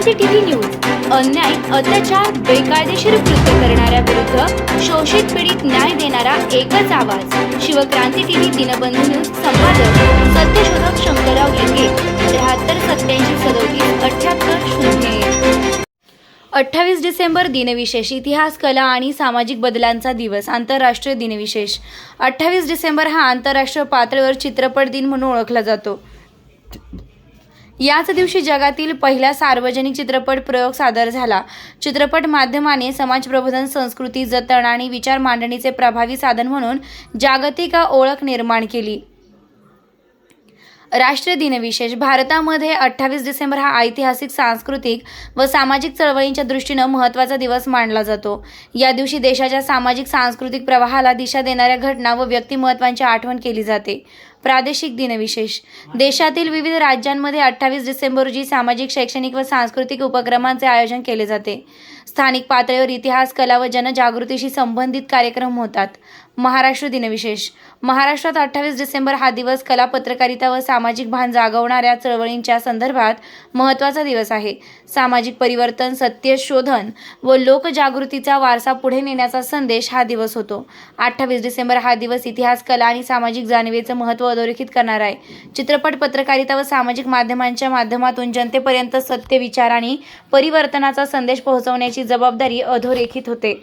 क्रांती TV news. अन्याय अत्याचार बेकायदेशीर कृत्य करणाऱ्या विरुद्ध शोषित पीडित न्याय देणारा एकच आवाज. शिवक्रांती टीव्ही दिनबंधू न्यूज संपादक सत्यशोधक शंकरराव लिंगे त्र्याहत्तर सत्याऐंशी सदोतीस अठ्याहत्तर शून्य अठ्ठावीस डिसेंबर दिनविशेष इतिहास कला आणि सामाजिक बदलांचा दिवस आंतरराष्ट्रीय दिनविशेष. अठ्ठावीस डिसेंबर हा आंतरराष्ट्रीय पातळीवर चित्रपट दिन म्हणून ओळखला जातो. याच दिवशी जगातील पहिला सार्वजनिक चित्रपट प्रयोग सादर झाला. चित्रपट माध्यमाने समाज प्रबोधन संस्कृती जतन आणि विचार मांडणीचे प्रभावी साधन म्हणून जागतिक ओळख निर्माण केली. राष्ट्रीय दिनविशेष. भारतामध्ये अठ्ठावीस डिसेंबर हा ऐतिहासिक सांस्कृतिक व सामाजिक चळवळींच्या दृष्टीनं महत्त्वाचा दिवस मानला जातो. या दिवशी देशाच्या सामाजिक सांस्कृतिक प्रवाहाला दिशा देणाऱ्या घटना व व्यक्तिमत्वांची आठवण केली जाते. प्रादेशिक दिनविशेष. देशातील विविध राज्यांमध्ये अठ्ठावीस डिसेंबर रोजी सामाजिक शैक्षणिक व सांस्कृतिक उपक्रमांचे आयोजन केले जाते. स्थानिक पातळीवर इतिहास कला व जनजागृतीशी संबंधित कार्यक्रम होतात. महाराष्ट्र दिनविशेष. महाराष्ट्रात अठ्ठावीस डिसेंबर हा दिवस कला पत्रकारिता व सामाजिक भान जागवणाऱ्या चळवळींच्या संदर्भात महत्त्वाचा दिवस आहे. सामाजिक परिवर्तन सत्य शोधन व लोकजागृतीचा वारसा पुढे नेण्याचा संदेश हा दिवस होतो. अठ्ठावीस डिसेंबर हा दिवस इतिहास कला आणि सामाजिक जाणीवेचं महत्त्व अधोरेखित करणार आहे. चित्रपट पत्रकारिता व सामाजिक माध्यमांच्या माध्यमातून जनतेपर्यंत सत्य विचार आणि परिवर्तनाचा संदेश पोहोचवण्याची जबाबदारी अधोरेखित होते.